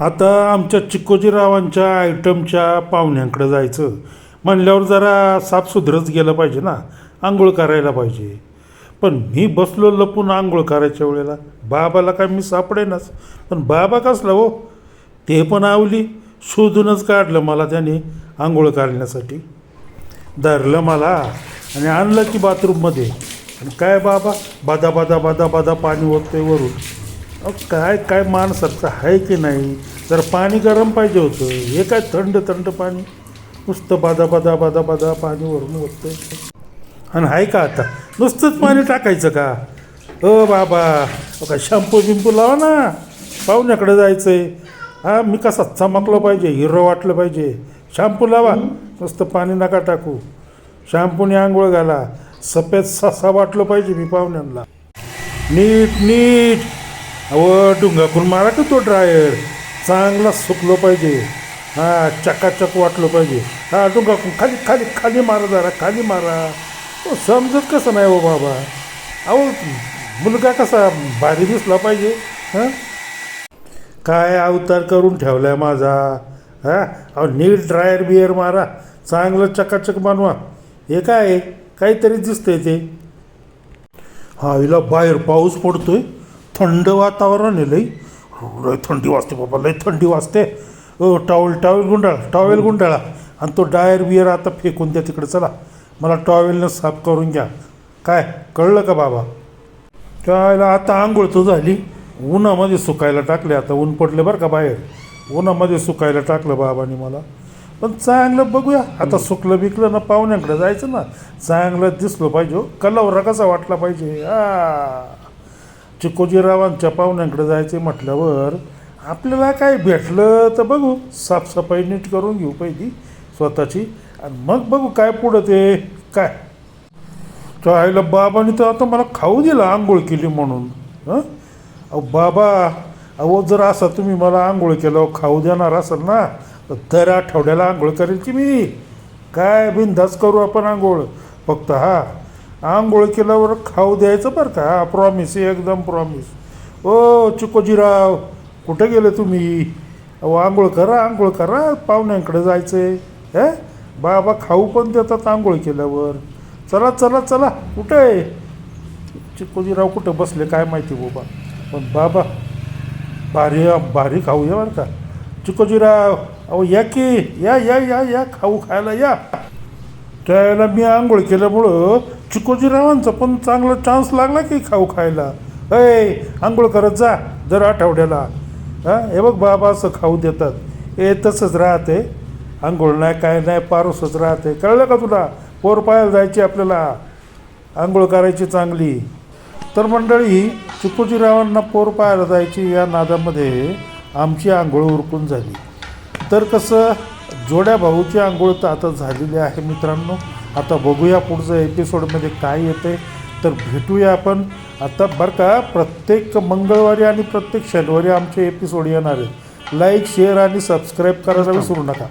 आता आमच्या चिक्कोजीरावांच्या आयटमच्या पाहुण्यांकडे जायचं. म्हणल्यावर जरा साफसुथरंच गेलं पाहिजे ना. आंघोळ करायला पाहिजे. पण मी बसलो लपून आंघोळ करायच्या वेळेला. बाबाला काय मी सापडेनच. पण बाबा कसला हो? ते पण आवली. शोधूनच काढलं मला त्याने आंघोळ करण्यासाठी. धरलं मला आणि आणलं की बाथरूममध्ये. आणि काय बाबा? बादा बादा बादा बादा पाणी ओतते वरून. अहो काय काय माणसाचं आहे की नाही? जर पाणी गरम पाहिजे होतं. हे काय थंड थंड पाणी? नुसतं बादा बादा बादा बादा पाणी वरून ओतते आणि आहे का आता? नुसतंच पाणी टाकायचं का? हो बाबा का शॅम्पू बिंपू लावा ना. पाहुण्याकडे जायचं आहे हां मी कसा चमकलं पाहिजे हिरो वाटलं पाहिजे. शॅम्पू लावा. नुसतं पाणी नका टाकू. शॅम्पूने आंघोळ घाला. सफेद ससा वाटलं पाहिजे मी पाहुण्यांना. नीट नीट. अहो डुंगाकून मारा का तो ड्रायर? चांगला सुकलो पाहिजे. हां चकाचक वाटलं पाहिजे. हां डोंगा खाली खाली खाली मारा जरा खाली मारा. तो समजत कसं नाही हो बाबा. अहो मुलगा कसा भारी दिसला पाहिजे हां? काय अवतार करून ठेवलाय माझा हां? अहो नीट ड्रायर बियर मारा. चांगलं चकाचक बनवा. हे काय आहे? काहीतरी दिसतंय ते. हा हिला बाहेर पाऊस पडतोय. थंड वातावरण आहे लई. लय थंडी वाजते बाबा लय थंडी वाजते. ओ टॉवेल टॉवेल गुंडाळा टॉवेल गुंडाळा. आणि तो डायर बियर आता फेकून द्या तिकडे चला. मला टॉवेलनं साफ करून घ्या. काय कळलं का बाबा? त्याला आता आंघोळ तर झाली. उन्हामध्ये सुकायला टाकले आता ऊन पडले बरं का बाहेर. उन्हामध्ये सुकायला टाकलं बाबाने मला. पण चांगलं बघूया आता सुकलं बिकलं ना पाहुण्याकडे जायचं ना. चांगलं दिसलं पाहिजे हो. कलवरा कसा वाटला पाहिजे. हा चिकोजीरावांच्या पाहुण्यांकडे जायचे म्हटल्यावर आपल्याला काय भेटलं तर बघू. साफसफाई नीट करून घेऊ पहिली स्वतःची. आणि मग बघू काय पुढं ते काय? तर आईला बाबाने तर आता मला खाऊ दिला आंघोळ केली म्हणून. हं? अहो बाबा अहो जर असा तुम्ही मला आंघोळ केलं खाऊ देणार असाल ना तर दर आठवड्याला आंघोळ करेल की मी. काय बिनधास्त करू आपण आंघोळ? फक्त हा आंघोळ केल्यावर खाऊ द्यायचं बरं का. प्रॉमिस एकदम प्रॉमिस ओ चिकोजीराव कुठे गेले तुम्ही? अहो आंघोळ करा आंघोळ करा. पाहुण्यांकडे जायचं आहे हे? बाबा खाऊ पण देतात आंघोळ केल्यावर. चला चला चला. कुठे आहे? चिकोजीराव कुठं बसले काय माहिती बाबा. पण बाबा भारी भारी खाऊ या बरं का. चिकोजीराव अहो या की. या या या या. खाऊ खायला या. त्यावेळेला मी आंघोळ केल्यामुळं चिकोजीरावांचा पण चांगला चान्स लागला की खाऊ खायला. अय आंघोळ करत जा दर आठवड्याला. हां हे बघ बाबा असं खाऊ देतात. हे तसंच राहते. आंघोळ नाही काय नाही पारूसच राहते. कळलं का तुला? पोर पाहायला जायची आपल्याला. आंघोळ करायची चांगली. तर मंडळी चिकोजीरावांना पोर पाहायला जायची या नादामध्ये आमची आंघोळ उरकून झाली. तर कसं? जोड्या भाऊची आंघोळ तर आता झालेली आहे मित्रांनो. आता बघूया पुढचं एपिसोडमध्ये काय येते तर भेटूया आपण. आता बरं का प्रत्येक मंगळवारी आणि प्रत्येक शनिवारी आमचे एपिसोड येणार आहेत. लाईक शेअर आणि सबस्क्राईब करायला विसरू नका.